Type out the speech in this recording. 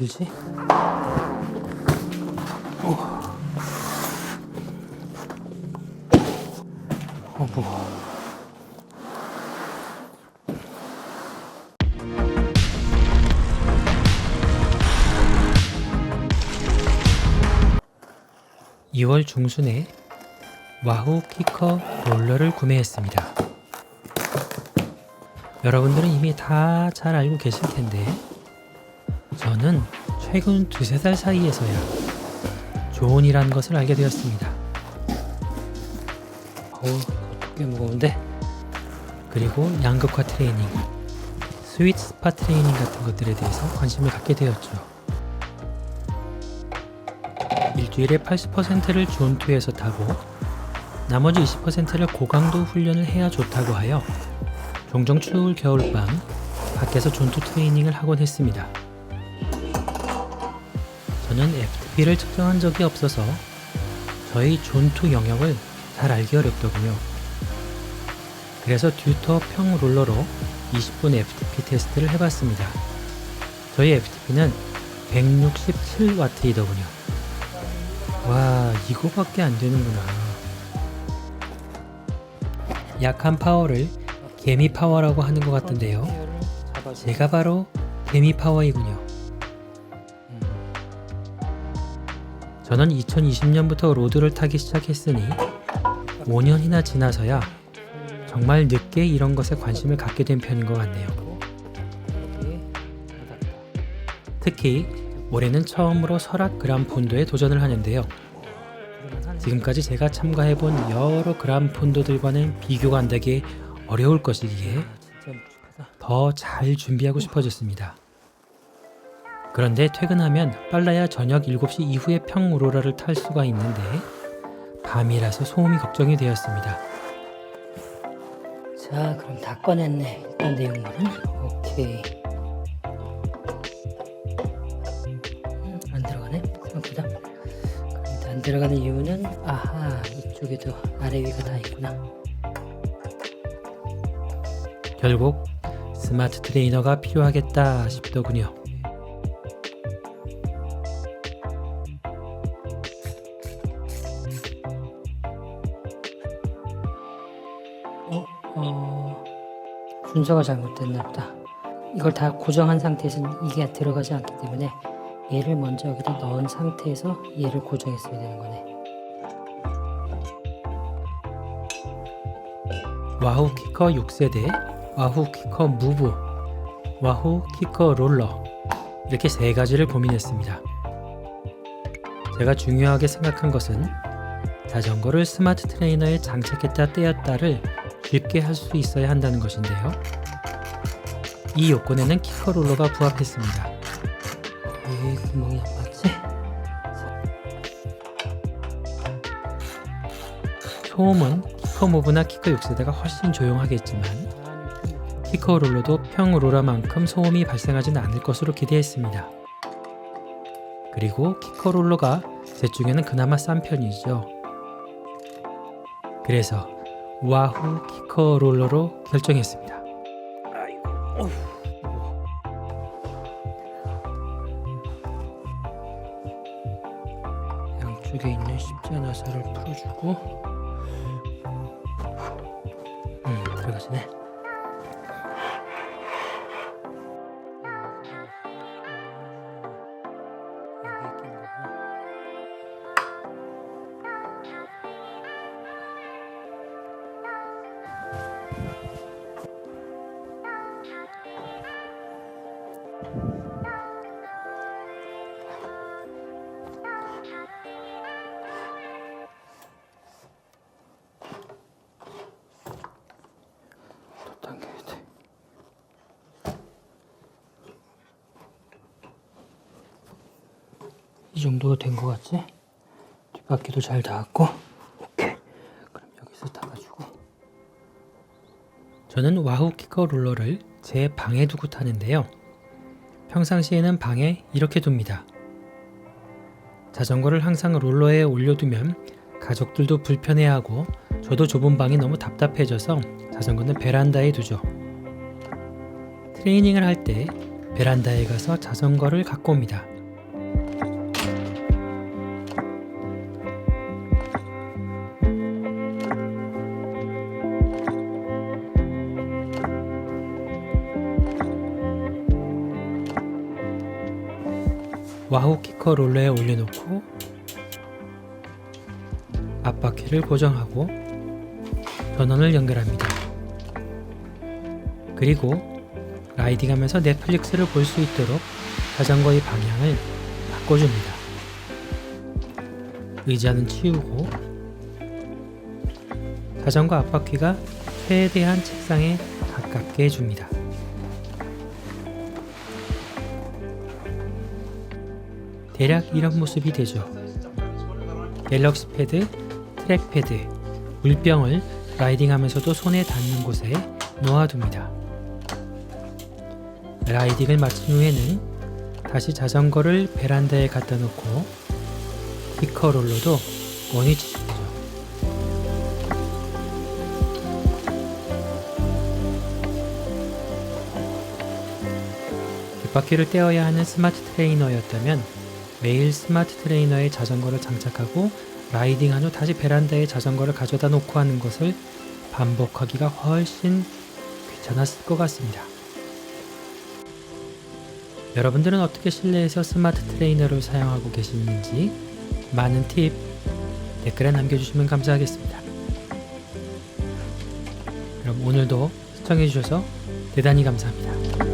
들지? 어, 무거워. (2월) 중순에 와후 키커 롤러를 구매했습니다. 여러분들은 이미 다 잘 알고 계실 텐데 저는 최근 두세 달 사이에서야 조언이라는 것을 알게 되었습니다. 어우, 꽤 무거운데? 그리고 양극화 트레이닝, 스윗 스파 트레이닝 같은 것들에 대해서 관심을 갖게 되었죠. 일주일에 80%를 존투에서 타고 나머지 20%를 고강도 훈련을 해야 좋다고 하여 종종 추울 겨울밤 밖에서 존투 트레이닝을 하곤 했습니다. 저는 FTP를 측정한 적이 없어서 저희 존투 영역을 잘 알기 어렵더군요. 그래서 듀터 평 롤러로 20분 FTP 테스트를 해봤습니다. 저희 FTP는 167W이더군요. 와, 이거밖에 안 되는구나. 약한 파워를 개미 파워라고 하는 것 같던데요. 제가 바로 개미 파워이군요. 저는 2020년부터 로드를 타기 시작했으니 5년이나 지나서야 정말 늦게 이런 것에 관심을 갖게 된 편인 것 같네요. 특히 올해는 처음으로 설악 그란폰도에 도전을 하는데요. 지금까지 제가 참가해본 여러 그란폰도들과는 비교가 안 되게 어려울 것이기에 더 잘 준비하고 싶어졌습니다. 그런데 퇴근하면 빨라야 저녁 7시 이후에 평오로라를 탈 수가 있는데 밤이라서 소음이 걱정이 되었습니다. 자, 그럼 다 꺼냈네. 일단 내용물은 오케이. 음, 안 들어가네. 생각보다. 그럼 일단 안 들어가는 이유는 아하 이쪽에도 아래 위가 다 있구나. 결국 스마트 트레이너가 필요하겠다 싶더군요. 순서가 잘못됐나 보다. 이걸 다 고정한 상태에서는 이게 들어가지 않기 때문에 얘를 먼저 여기다 넣은 상태에서 얘를 고정했어야 되는 거네. 와후 키커 6세대, 와후 키커 무브, 와후 키커 롤러 이렇게 세 가지를 고민했습니다. 제가 중요하게 생각한 것은 자전거를 스마트 트레이너에 장착했다 떼었다를 쉽게 할 수 있어야 한다는 것인데요. 이 요건에는 키커 롤러가 부합했습니다. 이 구멍이 안 맞지? 소음은 키커 무브나 키커 6세대가 훨씬 조용하겠지만 키커 롤러도 평 롤러만큼 소음이 발생하지는 않을 것으로 기대했습니다. 그리고 키커 롤러가 셋 중에는 그나마 싼 편이죠. 그래서 와후 키커 롤러로 결정했습니다. 양쪽에 있는 십자나사를 풀어주고. 음 들어가지네 이 정도가 된것 같지? 뒷바퀴도 잘 닿았고 오케이 그럼 여기서 닫아주고 저는 와후 키커 롤러를 제 방에 두고 타는데요. 평상시에는 방에 이렇게 둡니다. 자전거를 항상 롤러에 올려두면 가족들도 불편해하고 저도 좁은 방이 너무 답답해져서 자전거는 베란다에 두죠. 트레이닝을 할 때 베란다에 가서 자전거를 갖고 옵니다. 와우 키커 롤러에 올려놓고 앞바퀴를 고정하고 전원을 연결합니다. 그리고 라이딩하면서 넷플릭스를 볼 수 있도록 자전거의 방향을 바꿔줍니다. 의자는 치우고 자전거 앞바퀴가 최대한 책상에 가깝게 해줍니다. 대략 이런 모습이 되죠. 갤럭시 패드, 트랙 패드, 물병을 라이딩하면서도 손에 닿는 곳에 놓아둡니다. 라이딩을 마친 후에는 다시 자전거를 베란다에 갖다 놓고 키커롤러도 원위치 시키죠. 뒷바퀴를 떼어야 하는 스마트 트레이너였다면 매일 스마트 트레이너에 자전거를 장착하고 라이딩한 후 다시 베란다에 자전거를 가져다 놓고 하는 것을 반복하기가 훨씬 귀찮았을 것 같습니다. 여러분들은 어떻게 실내에서 스마트 트레이너를 사용하고 계시는지 많은 팁 댓글에 남겨주시면 감사하겠습니다. 그럼 오늘도 시청해주셔서 대단히 감사합니다.